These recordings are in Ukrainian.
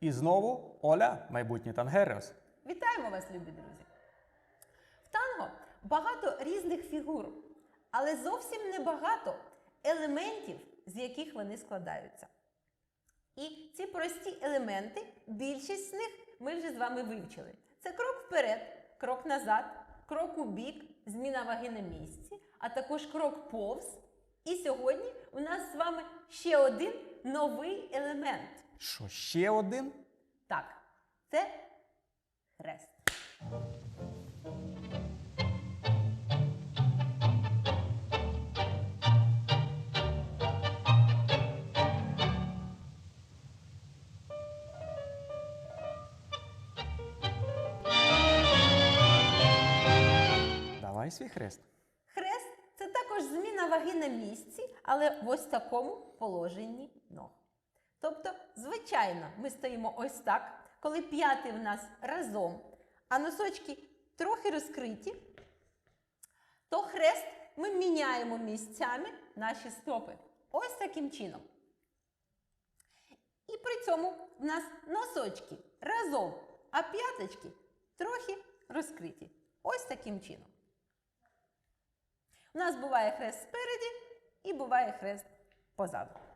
І знову Оля, майбутній тангеріос. Вітаємо вас, любі друзі! В танго багато різних фігур, але зовсім небагато елементів, з яких вони складаються. І ці прості елементи, більшість з них ми вже з вами вивчили. Це крок вперед, крок назад, крок у бік, зміна ваги на місці, а також крок повз. І сьогодні у нас з вами ще один новий елемент. Що ще один? Так, це хрест. Давай свій хрест. Хрест це також зміна ваги на місці, але в ось такому положенні ног. Тобто, звичайно, ми стоїмо ось так, коли п'яти в нас разом, а носочки трохи розкриті, то хрест ми міняємо місцями наші стопи. Ось таким чином. І при цьому в нас носочки разом, а п'яточки трохи розкриті. Ось таким чином. У нас буває хрест спереді і буває хрест позаду.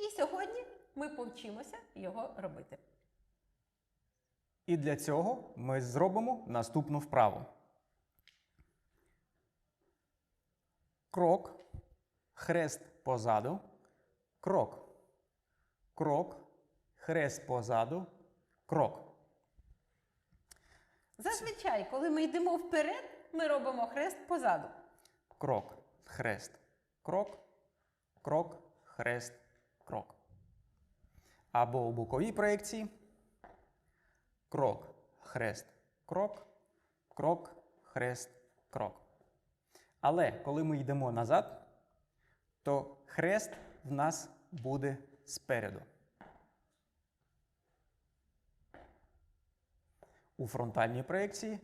І сьогодні ми повчимося його робити. І для цього ми зробимо наступну вправу. Крок, хрест позаду, крок. Крок, хрест позаду, крок. Зазвичай, коли ми йдемо вперед, ми робимо хрест позаду. Крок, хрест, крок, крок, хрест, крок. Або у боковій проєкції. Крок, хрест, крок, крок, хрест, крок. Але коли ми йдемо назад, то хрест в нас буде спереду. У фронтальній проєкції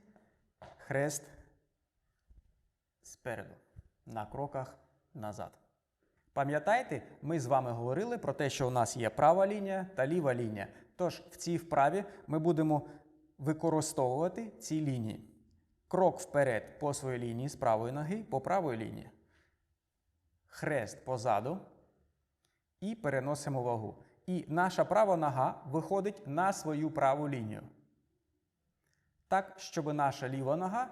хрест спереду, на кроках назад. Пам'ятаєте, ми з вами говорили про те, що у нас є права лінія та ліва лінія. Тож в цій вправі ми будемо використовувати ці лінії. Крок вперед по своїй лінії з правої ноги по правої лінії. Хрест позаду. І переносимо вагу. І наша права нога виходить на свою праву лінію. Так, щоб наша ліва нога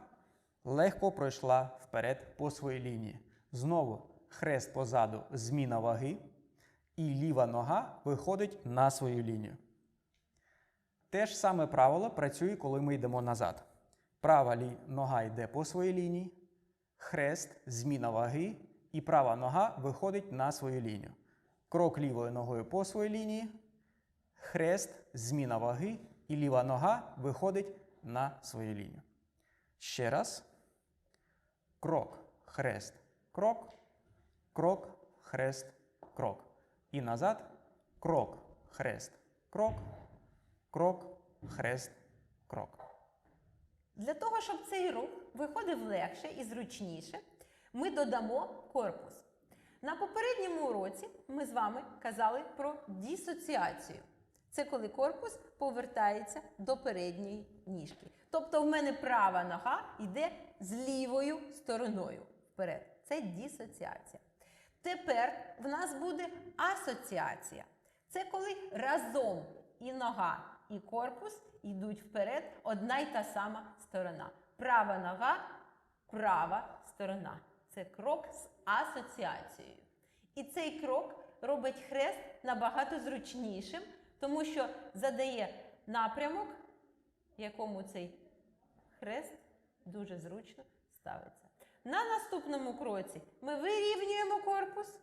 легко пройшла вперед по своїй лінії. Знову хрест позаду, зміна ваги, і ліва нога виходить на свою лінію. Те ж саме правило працює, коли ми йдемо назад. Права нога йде по своїй лінії, хрест, зміна ваги, і права нога виходить на свою лінію. Крок лівою ногою по своїй лінії, хрест, зміна ваги, і ліва нога виходить на свою лінію. Ще раз. Крок, хрест, крок, крок, хрест, крок. І назад. Крок, хрест, крок, крок, хрест, крок. Для того, щоб цей рух виходив легше і зручніше, ми додамо корпус. На попередньому уроці ми з вами казали про дисоціацію. Це коли корпус повертається до передньої ніжки. Тобто в мене права нога йде з лівою стороною вперед. Це дисоціація. Тепер в нас буде асоціація. Це коли разом і нога, і корпус йдуть вперед одна й та сама сторона. Права нога, права сторона. Це крок з асоціацією. І цей крок робить хрест набагато зручнішим, тому що задає напрямок, якому цей хрест дуже зручно ставиться. На наступному кроці ми вирівнюємо корпус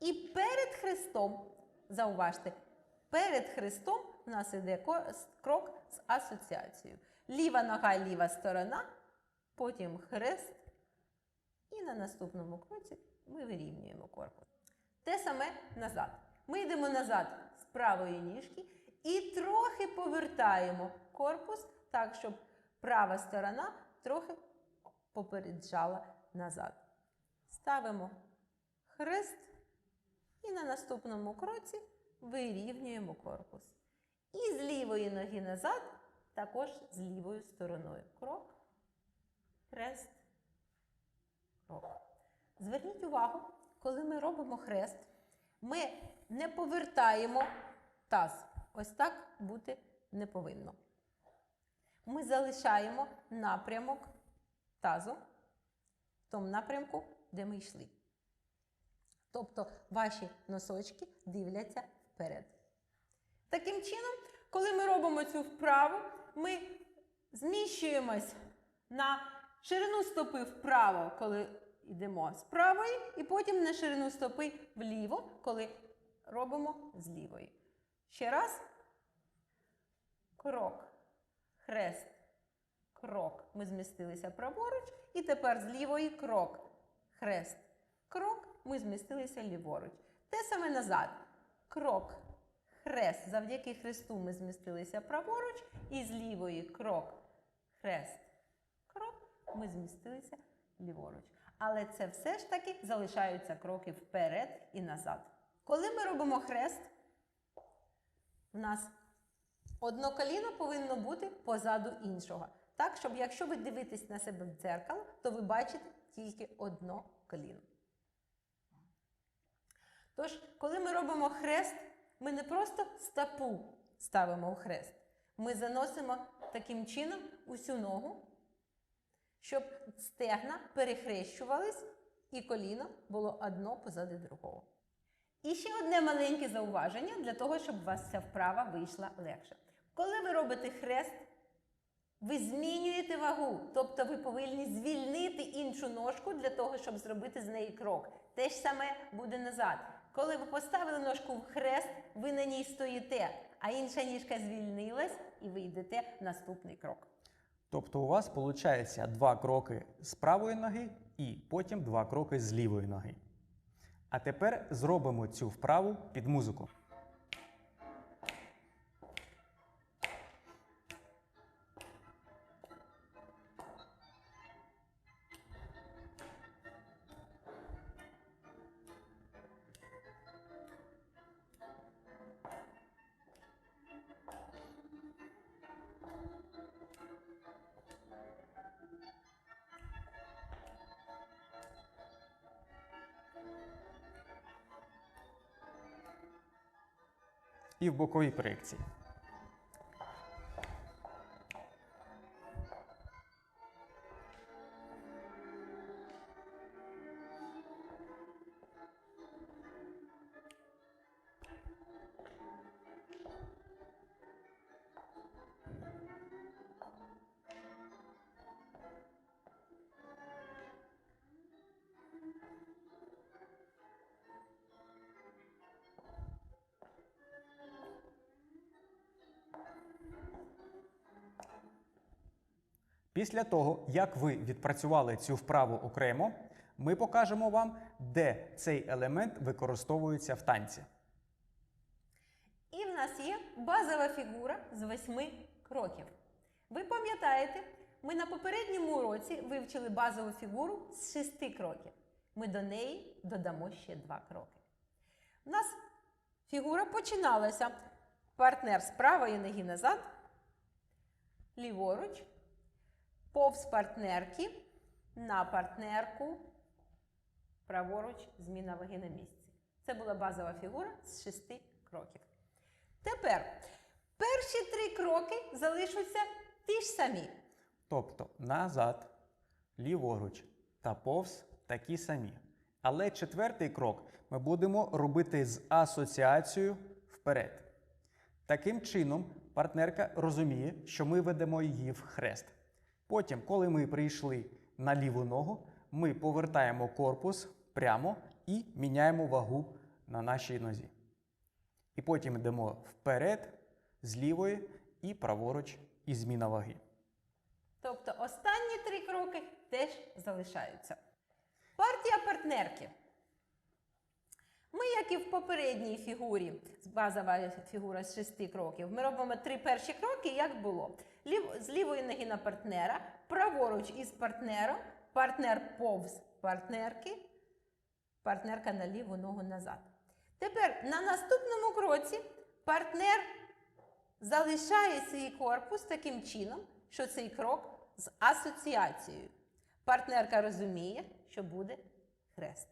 і перед хрестом, зауважте, перед хрестом у нас с- крок з асоціацією. Ліва нога, ліва сторона, потім хрест. І на наступному кроці ми вирівнюємо корпус. Те саме назад. Ми йдемо назад з правої ніжки і трохи повертаємо корпус так, щоб права сторона трохи попереджала назад. Ставимо хрест і на наступному кроці вирівнюємо корпус. І з лівої ноги назад, також з лівою стороною. Крок, хрест, крок. Зверніть увагу, коли ми робимо хрест, ми не повертаємо таз. Ось так бути не повинно. Ми залишаємо напрямок тазу в тому напрямку, де ми йшли. Тобто ваші носочки дивляться вперед. Таким чином, коли ми робимо цю вправу, ми зміщуємось на ширину стопи вправо, коли йдемо з правої, і потім на ширину стопи вліво, коли робимо з лівої. Ще раз. Крок, хрест, крок. Ми змістилися праворуч. І тепер з лівої крок, хрест, крок. Ми змістилися ліворуч. Те саме назад. Крок, хрест. Завдяки хресту ми змістилися праворуч. І з лівої крок, хрест, крок. Ми змістилися ліворуч. Але це все ж таки залишаються кроки вперед і назад. Коли ми робимо хрест, у нас одно коліно повинно бути позаду іншого. Так, щоб якщо ви дивитесь на себе в дзеркало, то ви бачите тільки одно коліно. Тож, коли ми робимо хрест, ми не просто стопу ставимо в хрест. Ми заносимо таким чином усю ногу, щоб стегна перехрещувались і коліно було одно позади другого. І ще одне маленьке зауваження для того, щоб у вас ця вправа вийшла легше. Коли ви робите хрест, ви змінюєте вагу, тобто ви повинні звільнити іншу ножку для того, щоб зробити з неї крок. Те ж саме буде назад. Коли ви поставили ножку в хрест, ви на ній стоїте, а інша ніжка звільнилась і ви йдете в наступний крок. Тобто у вас виходить два кроки з правої ноги і потім два кроки з лівої ноги. А тепер зробимо цю вправу під музику. І в боковій проєкції. Після того, як ви відпрацювали цю вправу окремо, ми покажемо вам, де цей елемент використовується в танці. І в нас є базова фігура з восьми кроків. Ви пам'ятаєте, ми на попередньому уроці вивчили базову фігуру з шести кроків. Ми до неї додамо ще два кроки. У нас фігура починалася. Партнер з правої ноги назад, ліворуч, повз партнерки, на партнерку, праворуч, зміна ваги на місці. Це була базова фігура з шести кроків. Тепер перші три кроки залишаться ті ж самі. Тобто назад, ліворуч та повз такі самі. Але четвертий крок ми будемо робити з асоціацією вперед. Таким чином, партнерка розуміє, що ми ведемо її в хрест. Потім, коли ми прийшли на ліву ногу, ми повертаємо корпус прямо і міняємо вагу на нашій нозі. І потім йдемо вперед з лівої і праворуч і зміна ваги. Тобто останні три кроки теж залишаються. Партія партнерки. Ми, як і в попередній фігурі, базова фігура з шести кроків, ми робимо три перші кроки, як було. Лів, з лівої ноги на партнера, праворуч із партнером, партнер повз партнерки, партнерка на ліву ногу назад. Тепер на наступному кроці партнер залишає свій корпус таким чином, що цей крок з асоціацією. Партнерка розуміє, що буде хрест.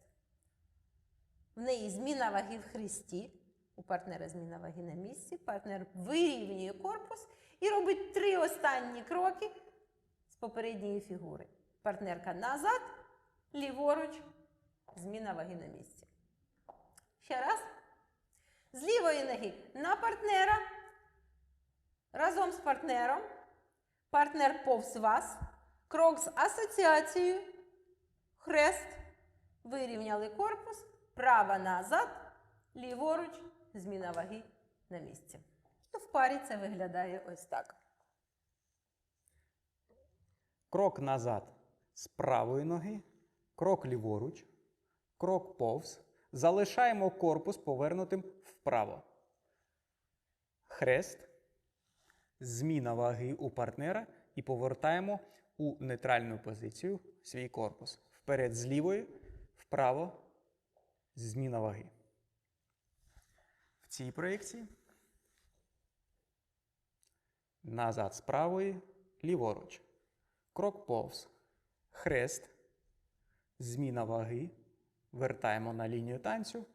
В неї зміна ваги в хресті. У партнера зміна ваги на місці. Партнер вирівнює корпус і робить три останні кроки з попередньої фігури. Партнерка назад, ліворуч, зміна ваги на місці. Ще раз. З лівої ноги на партнера. Разом з партнером. Партнер повз вас. Крок з асоціацією. Хрест. Вирівняли корпус. Права назад. Ліворуч. Зміна ваги на місці. Ну, В парі це виглядає ось так. Крок назад з правої ноги, крок ліворуч, крок повз. Залишаємо корпус повернутим вправо. Хрест. Зміна ваги у партнера і повертаємо у нейтральну позицію свій корпус. Вперед з лівої, вправо, зміна ваги. В цій проєкції назад з правої, ліворуч. Крок повз. Хрест. Зміна ваги. Вертаємо на лінію танцю.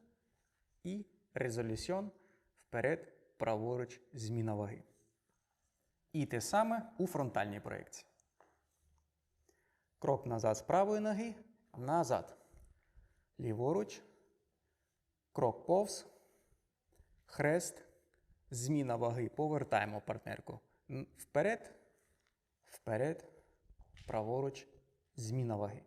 І резолюціон вперед, праворуч, зміна ваги. І те саме у фронтальній проєкції. Крок назад з правої ноги. Назад. Ліворуч. Крок повз. Хрест. Зміна ваги. Повертаємо партнерку вперед. Вперед. Праворуч. Зміна ваги.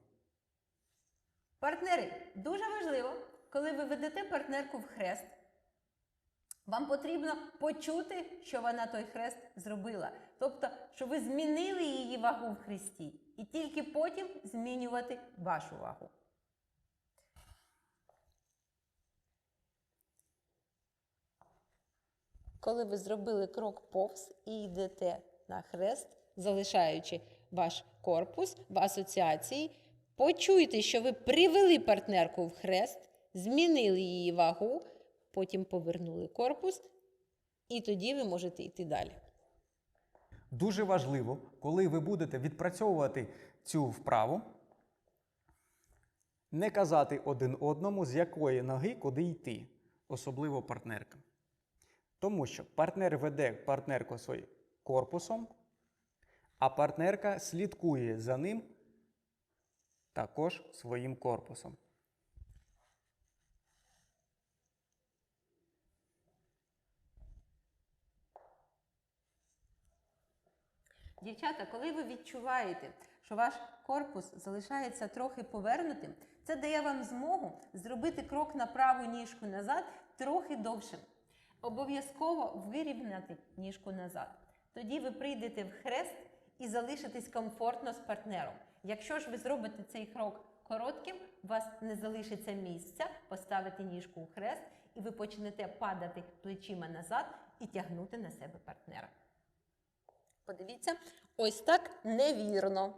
Партнери, дуже важливо, коли ви ведете партнерку в хрест, вам потрібно почути, що вона той хрест зробила. Тобто, що ви змінили її вагу в хресті, і тільки потім змінювати вашу вагу. Коли ви зробили крок повз і йдете на хрест, залишаючи ваш корпус в асоціації, почуйте, що ви привели партнерку в хрест, змінили її вагу, потім повернули корпус, і тоді ви можете йти далі. Дуже важливо, коли ви будете відпрацьовувати цю вправу, не казати один одному, з якої ноги куди йти, особливо партнерка. Тому що партнер веде партнерку своїм корпусом, а партнерка слідкує за ним також своїм корпусом. Дівчата, коли ви відчуваєте, що ваш корпус залишається трохи повернутим, це дає вам змогу зробити крок на праву ніжку назад трохи довшим. Обов'язково вирівняти ніжку назад. Тоді ви прийдете в хрест і залишитесь комфортно з партнером. Якщо ж ви зробите цей крок коротким, у вас не залишиться місця поставити ніжку у хрест, і ви почнете падати плечима назад і тягнути на себе партнера. Подивіться, ось так невірно.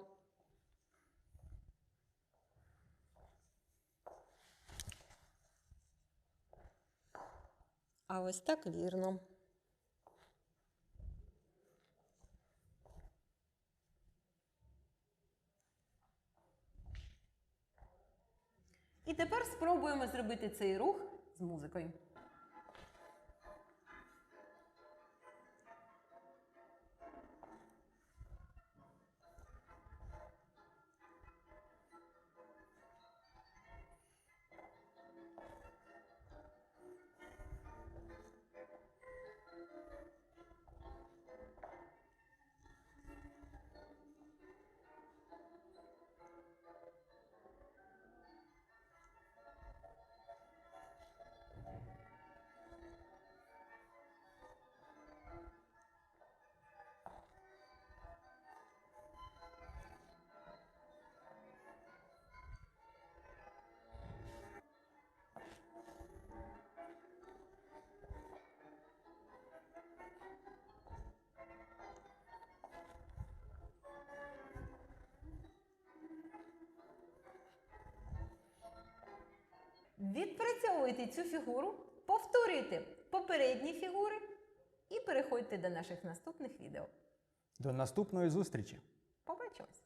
А ось так вірно. І тепер спробуємо зробити цей рух з музикою. Відпрацьовуйте цю фігуру Повторюйте попередні фігури і переходьте до наших наступних відео. До наступної зустрічі! Побачимось!